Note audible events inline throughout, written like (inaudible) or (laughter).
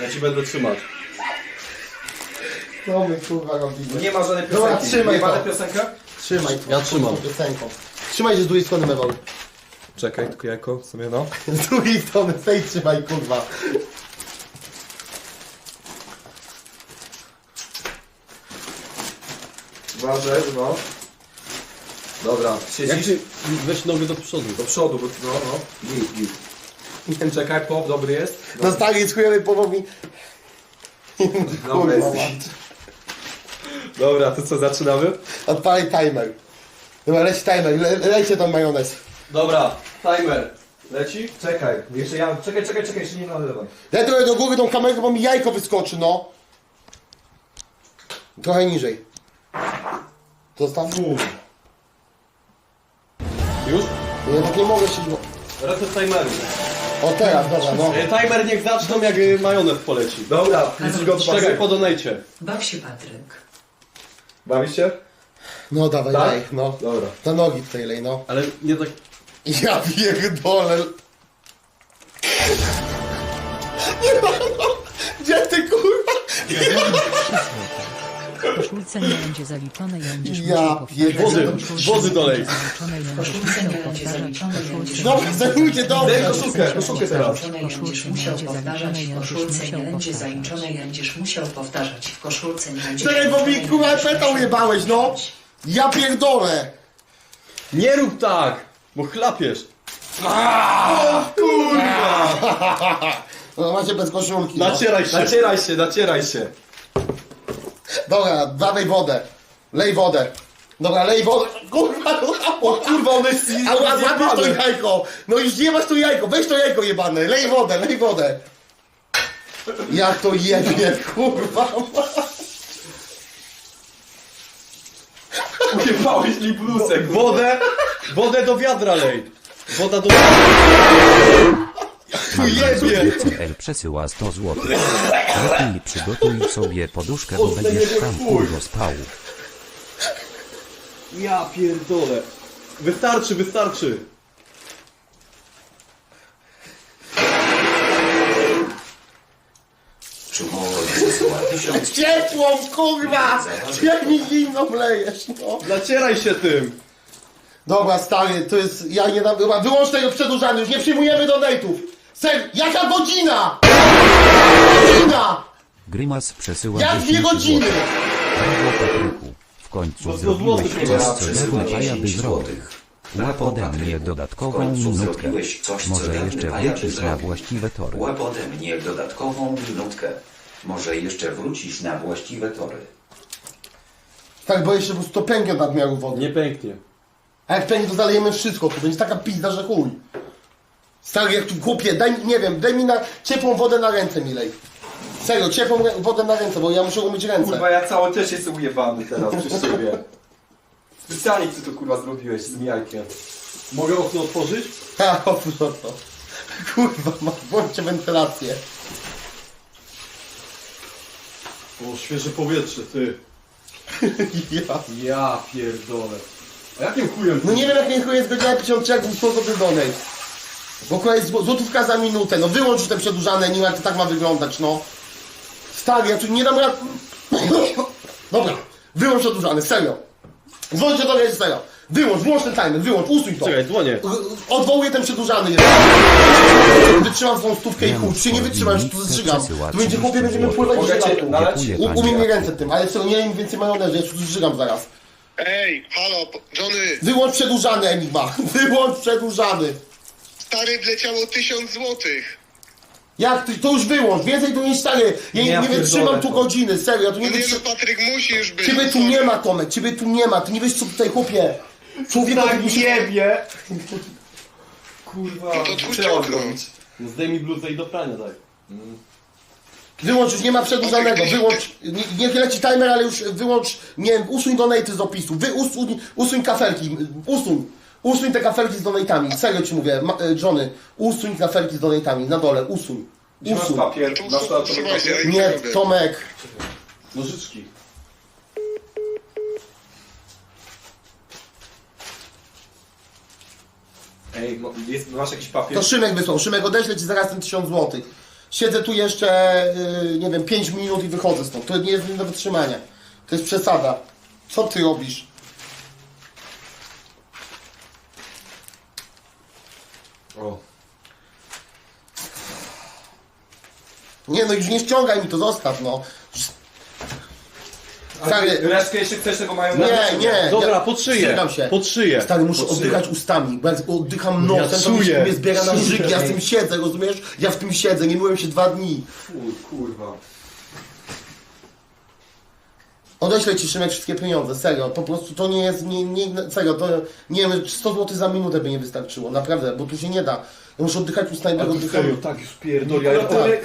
Ja ci będę trzymać. Co my kurwa robimy? Nie ma żadnej Dobra, piosenki. trzymaj Nie ma to. piosenka? Trzymaj. Ja trzymam. Piosenką. Trzymaj się z drugiej strony Mewol. Czekaj, tylko jajko sobie no. (laughs) Z drugiej strony, tej trzymaj kurwa. Uważaj, no. Dobra, Jak siedzisz ci weź nogę do przodu. do przodu, bo no, no. Git, git. Nie, czekaj, pop, dobry jest. Na stary jest chujowy połowi. Dobra, jest. Dobra, to co, zaczynamy? Odpalaj timer. Dobra, leci timer, le, lejcie tam majonez. Dobra, timer. Leci? Czekaj, jeszcze ja, czekaj, czekaj, czekaj, jeszcze nie nalewaj. Daj trochę do góry tą kamerę, bo mi jajko wyskoczy, no. Trochę niżej. Zostaw. Już? Ja tak nie mogę się... Reset timeru. O teraz, dobra, no. E, Timer niech zaczną jak y, majonez poleci. Dobra, jesteś gotowy? Czekaj po donajcie. Baw się, Patryk. Bawisz się? No dawaj, Tak? daj, no. Dobra. Na nogi tutaj lej, no. Ale nie tak... Ja pierdolę. Nie ma, no. Gdzie ty kurwa? W koszulce nie będzie zaliczone i będziesz Ja musiał powtarzać. pierdolę. Wody, wody dolej. Zaliczone i będziesz Koszulce musiał nie będzie powtarzać. zaliczone i koszulce Dobra, zajmujcie dobrze. Daj koszulkę, koszulkę teraz. Zaliczone i będziesz musiał powtarzać. W koszulce nie będzie zaliczone i będziesz musiał powtarzać. W koszulce nie będzie Czekaj, bo mi kurwa petą jebałeś, no. Ja pierdolę. Nie rób tak! Bo chlapiesz. (laughs) No macie bez koszulki. No. Nacieraj się. Nacieraj się, nacieraj się. Dobra, dawaj wodę. Lej wodę. Dobra, lej wodę. Kurwa, no. O kurwa, on jest A ła- złapiesz to jajko. No już nie masz to jajko. Weź to jajko jebane. Lej wodę, lej wodę. Jak to jebie, kurwa. Ujebałeś mi blusek. Wodę, wodę do wiadra lej. Woda do wiadra. Jebie. CL przesyła 100 zł. Lepiej przygotuj sobie poduszkę, bo będziesz tam kurwo spał. Ja pierdolę. Wystarczy, wystarczy. Ciepłą, kurwa. Jak mi zimno mlejesz, no. Nacieraj się tym. Dobra, stary, to jest... Ja nie dam... Wyłącz tego przedłużania. Już nie przyjmujemy donate'ów. Ser, jaka godzina? Godzina! Grymas przesyła Jak dwie 10 godziny? zł. Brawo Patryku. W końcu No, zrobiłeś coś, co przesyła dawno a ja 10 by zrobił. złotych. Łap ode mnie W dodatkową końcu minutkę. zrobiłeś coś, co Może jeszcze ja by wrócisz na zrobił. właściwe tory. Łap ode mnie dodatkową minutkę. Może jeszcze wrócisz na właściwe tory. Tak, bo jeszcze po prostu to pęknie od nadmiaru wody. Nie pęknie. A jak pęknie, to zalejemy wszystko. To będzie taka pizda, że chuj. Stary, jak tu głupie, daj mi, nie wiem, daj mi na ciepłą wodę na ręce, milej. Serio, ciepłą rę- wodę na ręce, bo ja muszę umyć ręce. Kurwa, ja cały też jestem ujebany teraz przez ciebie. Specjalnie ty to kurwa zrobiłeś z tym jajkiem. Mogę okno otworzyć? Ha, (laughs) otwórz to. Kurwa, ma- włączcie wentylację. O, świeże powietrze, ty. (laughs) Ja. Ja pierdolę. A jakim chujem? No nie wiem, jak nie jest godzina 53, jak co to by donate. Bo kolej zł- złotówka za minutę, no wyłącz te przedłużane, nie wiem, jak to tak ma wyglądać, no. Stary, ja tu nie dam rad... (coughs) Dobra, wyłącz przedłużane, serio. Włączcie to, jest serio. Wyłącz, włącz ten timer, wyłącz, usuń to. Czekaj, dzwonię. Odwołuję ten przedłużany. Wytrzymam tą stówkę i chuj. Czy nie wytrzymam, już to zżygam. Tu będzie chłopie, będziemy pływać U- Umyj mi ręce tym, ale co, nie im więcej majonezu, ja tu zżygam zaraz. Ej, halo, Johnny, Wyłącz przedłużany, Enigma. (laughs) Wyłącz przedłużany. Stary wleciało tysiąc złotych. Jak ty, to już wyłącz, więcej tu nie stary. Ja nie, nie wytrzymam tu godziny, serio, ja tu No nie nie no, wytrzymam. Patryk, musisz być. Ciebie tu sorry. nie ma, Tomek, ciebie tu nie ma, ty nie wiesz co tutaj chłopie. Człowiekowi Tak musi... jebie! Kurwa, No to trzeba ciąg, no. zrobić. No zdejmij bluzę i do prania daj. Wyłącz, już nie ma przedłużanego, wyłącz, nie, niech leci timer, ale już wyłącz, nie wiem, usuń donaty z opisu, wy usuń, usuń kafelki, usuń, usuń te kafelki z donatami, serio ci mówię, ma, e, Johnny, usuń kafelki z donatami, na dole, usuń, Gdzie masz usuń. papier? Tu Masz na to trzymaj się, papier? ja Nie, robię. Tomek, Nożyczki. Ej, mo- jest, masz jakiś papier? to Szymek wysłał, Szymek odeślę ci zaraz ten tysiąc złotych. Siedzę tu jeszcze, yy, nie wiem, 5 minut i wychodzę stąd. To nie jest nie do wytrzymania. To jest przesada. Co ty robisz? O. Nie no, już nie ściągaj mi to, zostaw no. Stary, Resztkę jeszcze chcesz tego mają nie, nie. Dobra, ja pod szyję. Się. Pod szyję. Stary, muszę Pod szyję. oddychać ustami, bo jak oddycham nosem, to mi się mnie zbiera na (laughs) Czuję. żygi, ja z tym siedzę, rozumiesz? Ja w tym siedzę, nie myłem się dwa dni. Fuj, kurwa. Odeślę ci Szymek wszystkie pieniądze, serio, po prostu to nie jest, nie, nie, serio, to nie wiem, 100 zł za minutę by nie wystarczyło, naprawdę, bo tu się nie da. Ja muszę oddychać ustami, A bo ty oddycham. serio, tak już pierdol, ja No tak.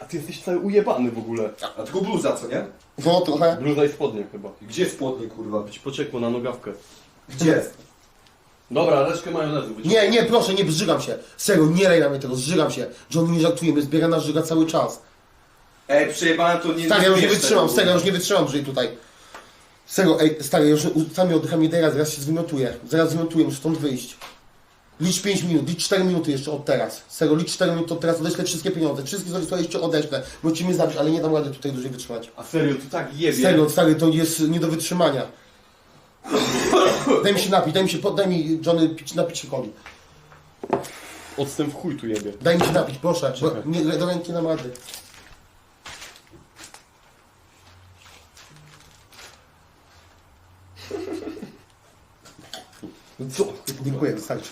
A ty jesteś cały ujebany w ogóle. A tylko bluza, co nie? No trochę. Bluza i spodnie chyba. Gdzie spodnie, kurwa? Ci pociekło na nogawkę. Gdzie? Dobra, reszkę majonezu. wyciągnij. Nie, nie, proszę, nie bzżygam się. Serio, nie lej na mnie tego, zżygam się. John nie żartujemy, zbiera nas żyga cały czas. Ej, przejebałem to nie Stary, ja już nie wytrzymam, serio, ja już nie wytrzymam dłużej tutaj. Serio, ej, stary, ja już ustami oddycham nie teraz, zaraz się zwymiotuję. Zaraz zwymiotuję, muszę stąd wyjść. Licz 5 minut, licz 4 minuty jeszcze od teraz. Serio, licz 4 minuty od teraz, odeślę wszystkie pieniądze. Wszystkie co jeszcze odeślę. Możecie mnie zabić, ale nie dam rady tutaj dłużej wytrzymać. A serio, ty tak jebie. Serio, stary, to jest nie do wytrzymania. Daj mi się napić, daj mi się, daj mi, Johnny, pić, napić się coli. Odstęp w chuj tu jebie. Daj mi się napić, proszę, bo nie, do ręki nie dam rady. Co? Dziękuję, wystarczy.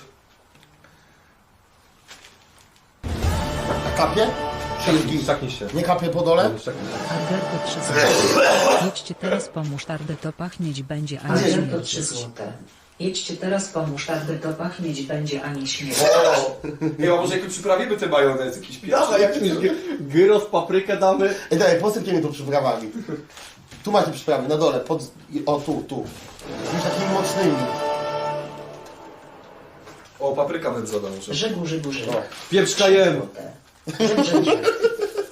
A kapie? Szaknij się. Nie kapie po dole? Szaknij się. Argerko 3 zł. Jedźcie teraz po musztardę, to pachnieć będzie, a nie Ale to śmierdzieć. 3 złote. Jedźcie teraz po musztardę, to pachnieć będzie, a nie śmierć. Nie, a może jak przyprawimy te majonez, jakiś pierwszy. Dawaj, jak gyros, paprykę damy. Ej, daj, posypcie mnie tu przyprawami. Tu macie przyprawy, na dole, pod... O, tu, tu. Już takimi mocnymi. O, papryka wędzona może. Żygu, żygu, żygu. Pieprz żyd.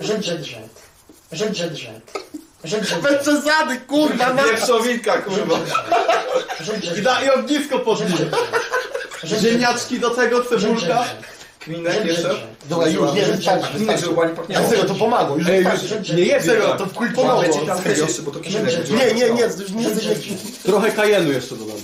Żyd, żyd, żyd. Żyd, żyd, żyd. Żyd, żyd, Bez żyd. przesady, kurwa, na... Wieprzowinka, kurwa. I, da, i ognisko żyd, pod nim. żyd, żyd. Ziemniaczki do tego, cebulka. Kminek jeszcze? Dobra, już, nie, wystarczy, Kminek, żeby pachniało. Ja to pomagło, już Ej, wystarczy. już nie jebie. Serio, tak. to w chuj pomogło, ci tam też serio. jeszcze, bo to będzie. Nie, nie, nie, już nie jesteś jakiś... Trochę kajenu jeszcze dodam.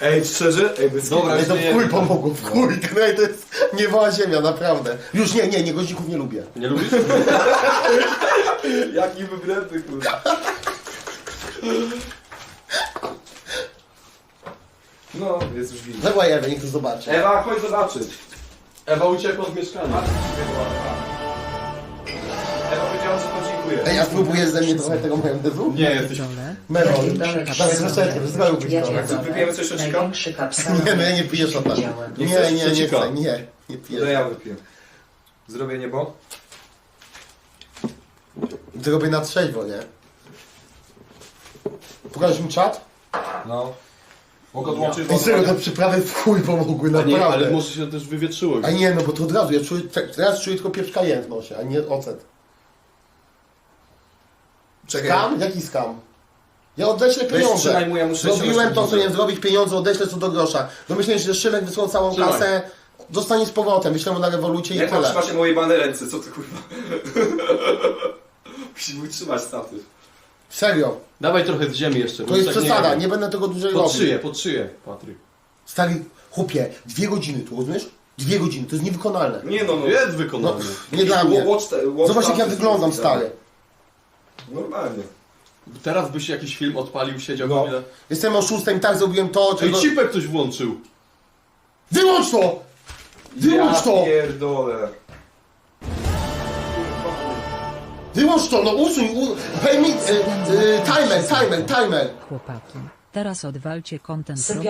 Ej, szczerze? Ej, bez Dobra, Ej, to w chuj pomogło, w chuj, (laughs) knaj, to jest niewała ziemia, naprawdę. Już nie, nie, nie, goździków nie lubię. Nie lubisz? (laughs) Jaki wybręty, kurwa. No, jest już widać. Zawołaj Ewę, niech to zobaczy. Ewa, chodź zobaczyć. Ewa uciekła z mieszkania. Ej, a spróbujesz ze mnie trochę tego majonezu? Nie, jesteś... Melon. Dawaj, troszeczkę, zrobił być Ja to. Wypijemy coś szocika? Nie, no ja nie piję szota. Nie, nie, nie szocika? chcę, nie, nie To piję. ja wypiję. Zrobię niebo? Zrobię na trzeźwo, nie? Pokażesz mi czat? No. Mogę odłączyć Ej, serio, te przyprawy w chuj pomogły, A nie, ale naprawdę. może się też wywietrzyło. A nie, no bo to od razu, ja czuję, te- teraz czuję tylko pieprz kajen w nosie, a nie ocet. Czekaj. Skam? Jaki skam? Ja odeślę pieniądze. mu, ja muszę Zrobiłem to, co miałem zrobić, pieniądze odeślę co do grosza. Domyślę się, że Szymek wysłał całą Trzymaj. kasę, dostanie z powrotem, wyślę mu na rewolucie i Jak tam tyle. trzymasz moje bane ręce, co ty kurwa? (laughs) Musisz mój trzymać statyw. Serio, Dawaj trochę z ziemi jeszcze. to jest tak nie przesada, jebie. nie będę tego dłużej Pod robił. szyję, pod szyję, Patryk. Stary, chłopie, dwie godziny tu, rozumiesz? Dwie godziny, to jest niewykonalne. Nie no, no. Jest No, wykonany. nie dla mnie. Watch, watch Zobacz jak ja wyglądam, jest stary. Normalnie. Teraz byś jakiś film odpalił, siedział No. chwilę. Jestem oszustem, tak zrobiłem to, Ej, czego... cipek ktoś włączył. Wyłącz to! Wyłącz ja to! pierdolę. Wyłącz to, no usuń, u... Pay me, y, y, timer, timer, timer. Chłopaki. Teraz odwalcie Sypiam roku